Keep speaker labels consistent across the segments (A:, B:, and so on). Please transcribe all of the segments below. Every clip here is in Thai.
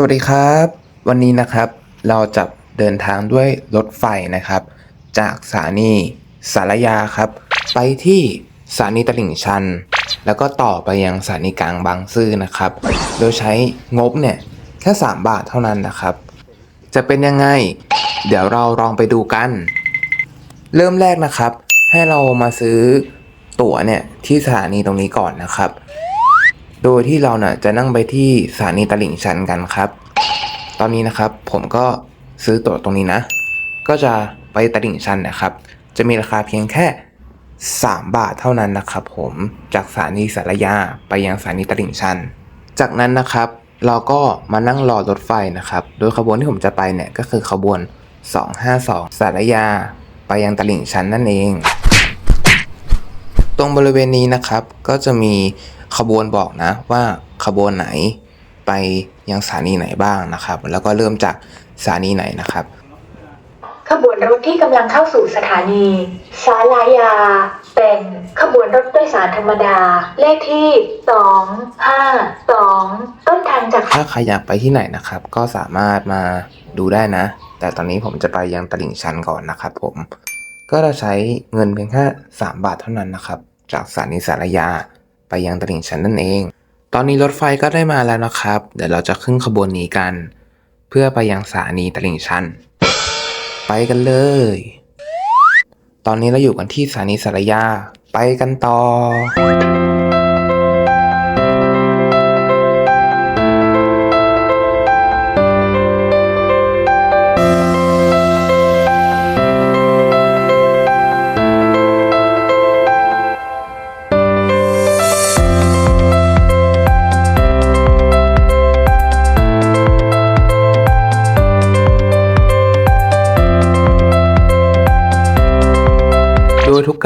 A: สวัสดีครับ วันนี้นะครับเราจะเดินทางด้วยรถไฟนะครับ จากสถานีสารยาครับ ไปที่สถานีตลิ่งชัน แล้วก็ต่อไปยังสถานีกลางบางซื่อนะครับ โดยใช้งบเนี่ยแค่ 3 บาทเท่านั้นนะครับ จะเป็นยังไง เดี๋ยวเราลองไปดูกัน เริ่มแรกนะครับ ให้เรามาซื้อตั๋วเนี่ยที่สถานีตรงนี้ก่อนนะครับ โดยที่เราเนี่ยจะนั่งไปที่สถานีตลิ่งชันกันครับ ตอนนี้นะครับผมก็ซื้อตั๋วตรงนี้นะ ก็จะไปตลิ่งชันนะครับ จะมีราคาเพียงแค่ 3 บาทเท่านั้นนะครับ ผมจากสถานีสารยาไปยังสถานีตลิ่งชัน จากนั้นนะครับ เราก็มานั่งรอรถไฟนะครับ โดยขบวนที่ผมจะไปเนี่ยก็คือขบวน 252 สารยา ไปยังตลิ่งชันนั่นเอง ตรงบริเวณนี้นะครับก็จะมี ขบวนบอกนะว่าขบวนไหนไปยังสถานีไหนบ้างนะครับ แล้วก็เริ่มจากสถานีไหนนะครับ
B: ขบวนรถที่กำลังเข้าสู่สถานีสาลายา เป็นขบวนรถโดยสารธรรมดา เลขที่252ต้นทางจาก
A: ถ้าใครอยากไปที่ไหนนะครับ ก็สามารถมาดูได้นะ แต่ตอนนี้ผมจะไปยังตลิ่งชันก่อนนะครับ ผมก็จะใช้เงินเพียงแค่3บาทเท่านั้นนะครับ จากสถานีสารยา ไปยังตลิ่งชันนั่นเอง ตอนนี้รถไฟก็ได้มาแล้วนะครับ เดี๋ยวเราจะขึ้นขบวนนี้กัน เพื่อไปยังสถานีตลิ่งชัน ไปกันเลย ตอนนี้เราอยู่กันที่สถานีสารยา ไปกันต่อ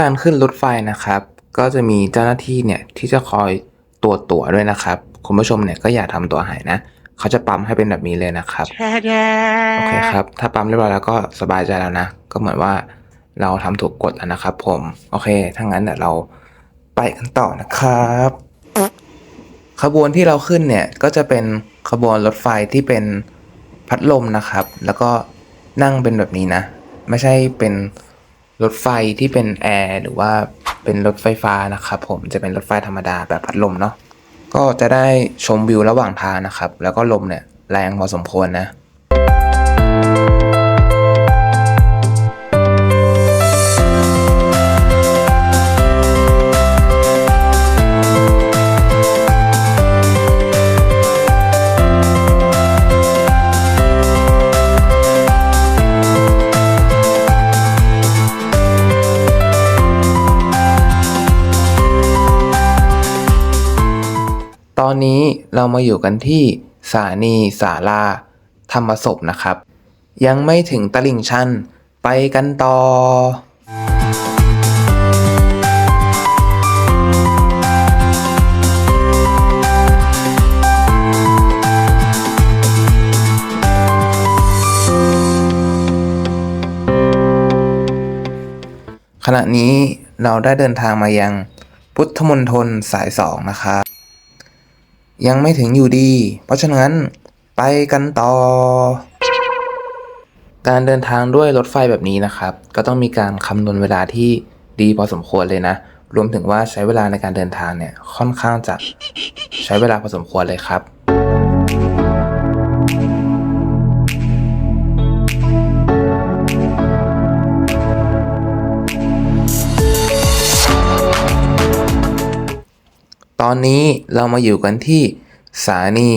A: กการขึ้นรถไฟนะครับ ก็จะมีเจ้าหน้าที่เนี่ยที่จะคอยตรวจตั๋วด้วยนะครับ คุณผู้ชมเนี่ยก็อย่าทำตัวหายนะ เขาจะปั๊มให้เป็นแบบนี้เลยนะครับโอเคครับ ถ้าปั๊มเรียบร้อยแล้วก็สบายใจแล้วนะ ก็เหมือนว่าเราทำถูกกฎแล้วนะครับ ผม โอเค ถ้างั้นเดี๋ยวเราไปกันต่อนะครับ ขบวนที่เราขึ้นเนี่ยก็จะเป็นขบวนรถไฟที่เป็นพัดลมนะครับ แล้วก็นั่งเป็นแบบนี้นะ ไม่ใช่เป็น รถไฟที่เป็นแอร์หรือว่าเป็นรถไฟฟ้านะครับผมจะเป็นรถไฟธรรมดาแบบพัดลมเนาะก็จะได้ชมวิวระหว่างทางนะครับ แล้วก็ลมเนี่ยแรงพอสมควรนะ อนนี้เรามาอยู่กันที่สถานีสาราธรรมศพนะครับ ยังไม่ถึงตลิ่งชันไปกันต่อขณะนี้เราได้เดินทางมายังพุทธมณฑลสายสองนะครับ ยังไม่ถึงอยู่ดี เพราะฉะนั้น ไปกันต่อ การเดินทางด้วยรถไฟแบบนี้นะครับ ก็ต้องมีการคำนวณเวลาที่ดีพอสมควรเลยนะ รวมถึงว่าใช้เวลาในการเดินทางเนี่ยค่อนข้างจะใช้เวลาพอสมควรเลยครับ ตอนนี้เรามาอยู่กันที่สถานี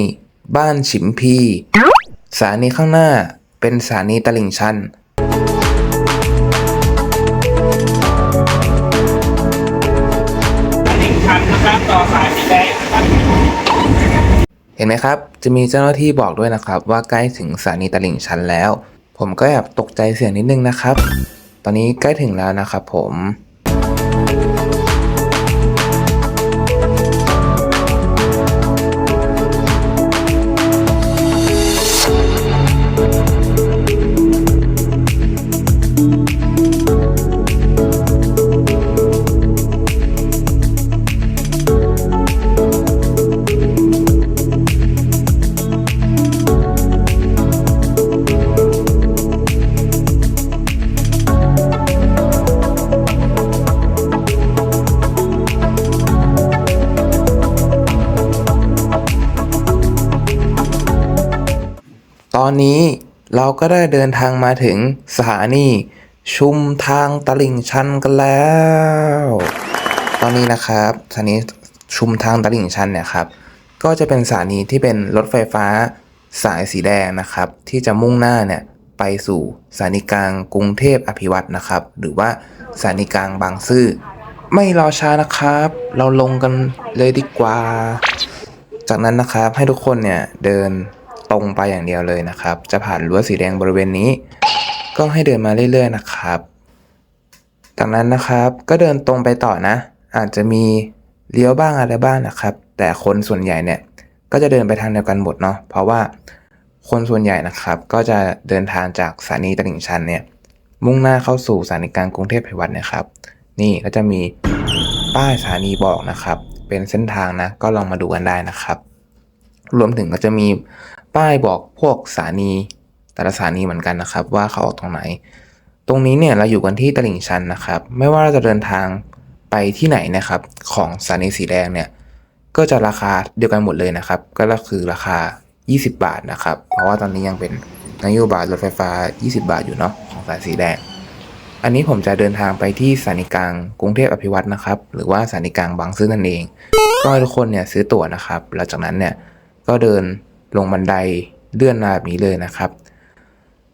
A: บ้านฉิมพีสถานีข้างหน้าเป็นสถานีตลิ่งชัน เห็นไหมครับ จะมีเจ้าหน้าที่บอกด้วยนะครับ ว่าใกล้ถึงสถานีตลิ่งชันแล้ว ผมก็แอบตกใจเสียงนิดนึงนะครับ ตอนนี้ใกล้ถึงแล้วนะครับผม อนนี้เราก็ได้เดินทางมาถึงสถานีชุมทางตลิ่งชันกันแล้ว ตอนนี้นะครับสถานีชุมทางตลิ่งชันเนี่ยครับ ก็จะเป็นสถานีที่เป็นรถไฟฟ้าสายสีแดงนะครับ ที่จะมุ่งหน้าเนี่ยไปสู่สถานีกลางกรุงเทพอภิวัตน์นะครับ หรือว่าสถานีกลางบางซื่อ ไม่รอช้านะครับ เราลงกันเลยดีกว่า จากนั้นนะครับให้ทุกคนเนี่ยเดิน ตรงไปอย่างเดียวเลยนะครับ จะผ่านรั้วสีแดงบริเวณนี้ ก็ให้เดินมาเรื่อยๆนะครับ จากนั้นนะครับก็เดินตรงไปต่อนะ อาจจะมีเลี้ยวบ้างอะไรบ้างนะครับ แต่คนส่วนใหญ่เนี่ยก็จะเดินไปทางเดียวกันหมดเนาะเพราะว่าคนส่วนใหญ่นะครับ ก็จะเดินทางจากสถานีตลิ่งชันเนี่ยมุ่งหน้าเข้าสู่สถานีกลางกรุงเทพพิวัตนะครับ นี่ก็จะมีป้ายสถานีบอกนะครับ เป็นเส้นทางนะก็ลองมาดูกันได้นะครับ รวมถึงก็จะมีป้ายบอกพวกสถานีแต่ละสถานีเหมือนกันนะครับ ว่าเขาออกตรงไหน ตรงนี้เนี่ยเราอยู่กันที่ตลิ่งชันนะครับ ไม่ว่าเราจะเดินทางไปที่ไหนนะครับ ของสถานีสีแดงเนี่ยก็จะราคาเดียวกันหมดเลยนะครับ ก็คือราคา 20 บาทนะครับ เพราะว่าตอนนี้ยังเป็นนโยบายรถไฟฟ้า 20 บาทอยู่เนาะของสายสีแดง อันนี้ผมจะเดินทางไปที่สถานีกลางกรุงเทพอภิวัตนะครับ หรือว่าสถานีกลางบางซื่อนั่นเอง ก็ให้ทุกคนเนี่ยซื้อตั๋วนะครับหลังจากนั้นเนี่ย ก็เดินลงบันไดเลื่อนมาแบบนี้เลยนะครับ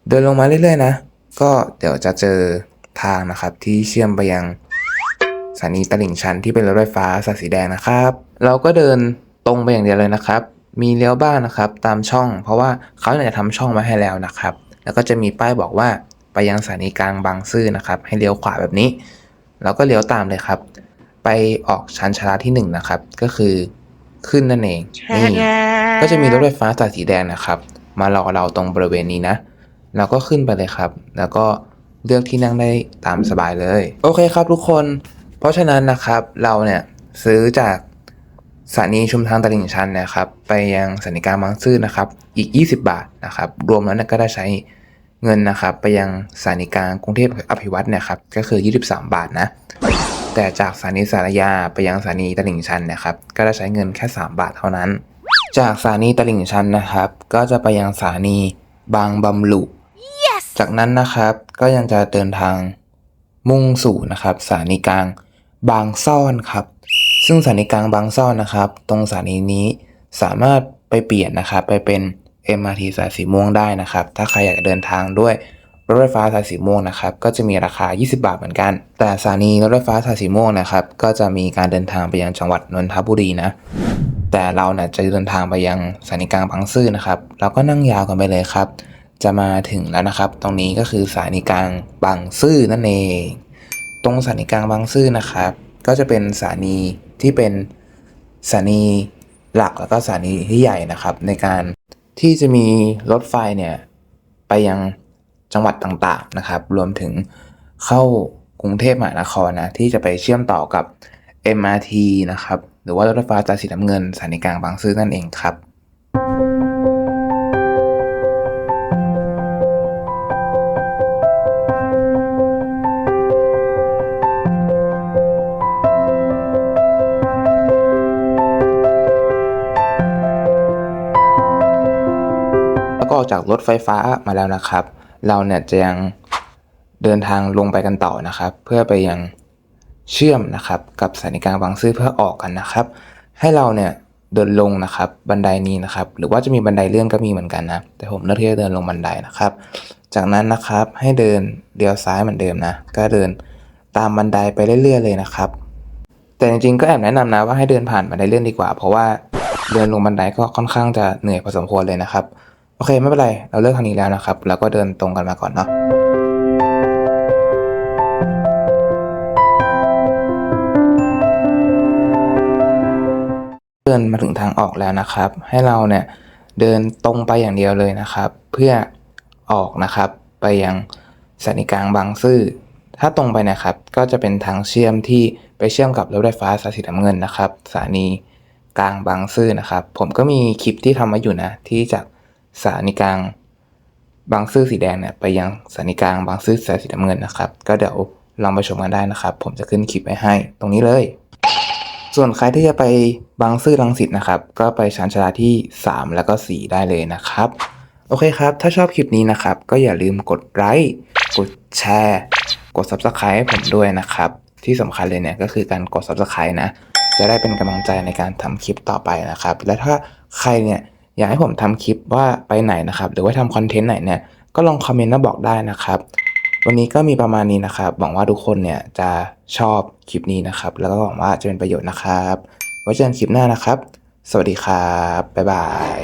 A: เดินลงมาเรื่อยๆนะ ก็เดี๋ยวจะเจอทางนะครับที่เชื่อมไปยังสถานีตลิ่งชันที่เป็นรถไฟฟ้าสายสีแดงนะครับ เราก็เดินตรงไปอย่างเดียวเลยนะครับ มีเลี้ยวบ้างนะครับตามช่อง เพราะว่าเขาเนี่ยจะทำช่องมาให้แล้วนะครับ แล้วก็จะมีป้ายบอกว่าไปยังสถานีกลางบางซื่อนะครับ ให้เลี้ยวขวาแบบนี้ เราก็เลี้ยวตามเลยครับ ไปออกชั้นชาลาที่หนึ่งนะครับ ก็คือ ขึ้นนั่นเองนี่ก็จะมีรถไฟฟ้าสายสีแดงนะครับ มารอเราตรงบริเวณนี้นะเราก็ขึ้นไปเลยครับ แล้วก็เลือกที่นั่งได้ตามสบายเลย โอเคครับทุกคน เพราะฉะนั้นนะครับเราเนี่ยซื้อจากสถานีชุมทางตลิ่งชันนะครับ ไปยังสถานีกลางบางซื่อนะครับ อีก 20 บาทนะครับ รวมแล้วเนี่ยก็ได้ใช้เงินนะครับ ไปยังสถานีกลางกรุงเทพอภิวัตรเนี่ยครับ ก็คือ 23 บาทนะ แต่จากสถานีสารยาไปยังสถานีตลิ่งชันเนะครับ ก็ได้ใช้เงินแค่ 3 บาทเท่านั้น จากสถานีตลิ่งชันนะครับ ก็จะไปยังสถานีบางบำรุจากนั้นนะครับก็ยังจะเดินทางมุ่งสู่นะครับสถานีกลางบางซ่อนครับ ซึ่งสถานีกลางบางซ่อนนะครับ ตรงสถานีนี้สามารถไปเปลี่ยนนะครับ ไปเป็น MRT สายสีม่วงได้นะครับ ถ้าใครอยากจะเดินทางด้วย รถไฟฟ้าสายสีม่วงนะครับก็จะมีราคา 20 บาทเหมือนกัน แต่สถานีรถไฟฟ้าสายสีม่วงนะครับก็จะมีการเดินทางไปยังจังหวัดนนทบุรีนะแต่เราเนี่ยจะเดินทางไปยังสถานีกลางบางซื่อนะครับเราก็นั่งยาวกันไปเลยครับ จะมาถึงแล้วนะครับ ตรงนี้ก็คือสถานีกลางบางซื่อนั่นเอง ตรงสถานีกลางบางซื่อนะครับ ก็จะเป็นสถานีที่เป็นสถานีหลักแล้วก็สถานีที่ใหญ่นะครับ ในการที่จะมีรถไฟเนี่ยไปยัง จังหวัดต่างๆนะครับ รวมถึงเข้ากรุงเทพมหานครนะที่จะไปเชื่อมต่อกับ MRT นะครับ หรือว่ารถไฟฟ้าสายสีน้ำเงินสถานีกลางบางซื่อนั่นเองครับแล้วก็ออกจากรถไฟฟ้ามาแล้วนะครับ เราเนี่ยจะยังเดินทางลงไปกันต่อนะครับ เพื่อไปยังเชื่อมนะครับ กับสถานีกลางบางซื่อเพื่อออกกันนะครับ ให้เราเนี่ยเดินลงนะครับบันไดนี้นะครับ หรือว่าจะมีบันไดเลื่อนก็มีเหมือนกันนะ แต่ผมเลือกที่จะเดินลงบันไดนะครับ จากนั้นนะครับให้เดินเลี้ยวซ้ายเหมือนเดิมนะ ก็เดินตามบันไดไปเรื่อยๆเลยนะครับ แต่จริงๆก็แอบแนะนำนะว่าให้เดินผ่านบันไดเลื่อนดีกว่า เพราะว่าเดินลงบันไดก็ค่อนข้างจะเหนื่อยพอสมควรเลยนะครับ โอเคไม่เป็นไร เราเลือกทางนี้แล้วนะครับ แล้วก็เดินตรงกันมาก่อนเนาะเดินมาถึงทางออกแล้วนะครับ ให้เราเนี่ยเดินตรงไปอย่างเดียวเลยนะครับ เพื่อออกนะครับไปยังสถานีกลางบางซื่อถ้าตรงไปนะครับก็จะเป็นทางเชื่อมที่ไปเชื่อมกับรถไฟฟ้าสายสีน้ำเงินนะครับสถานีกลางบางซื่อนะครับ ผมก็มีคลิปที่ทำไว้อยู่นะ ที่จาก สถานีกลางบางซื่อสีแดงเนี่ยไปยังสถานีกลางบางซื่อสายสีน้ำเงินนะครับ ก็เดี๋ยวลองไปชมกันได้นะครับ ผมจะขึ้นคลิปไว้ให้ ตรงนี้เลย ส่วนใครที่จะไปบางซื่อรังสิตนะครับ ก็ไปชั้นชาลาที่ 3 แล้วก็ 4 ได้เลยนะครับ โอเคครับ ถ้าชอบคลิปนี้นะครับ ก็อย่าลืมกดไลค์กดแชร์ กด Subscribe ให้ผมด้วยนะครับ ที่สำคัญเลยเนี่ยก็คือการกด Subscribe นะ จะได้เป็นกำลังใจในการทำคลิปต่อไปนะครับ และถ้าใครเนี่ย อยากให้ผมทำคลิปว่าไปไหนนะครับ หรือว่าทำคอนเทนต์ไหนเนี่ยก็ลองคอมเมนต์มาบอกได้นะครับ วันนี้ก็มีประมาณนี้นะครับ หวังว่าทุกคนเนี่ยจะชอบคลิปนี้นะครับ แล้วก็หวังว่าจะเป็นประโยชน์นะครับไว้เจอกันคลิปหน้านะครับ สวัสดีครับ บ๊ายบาย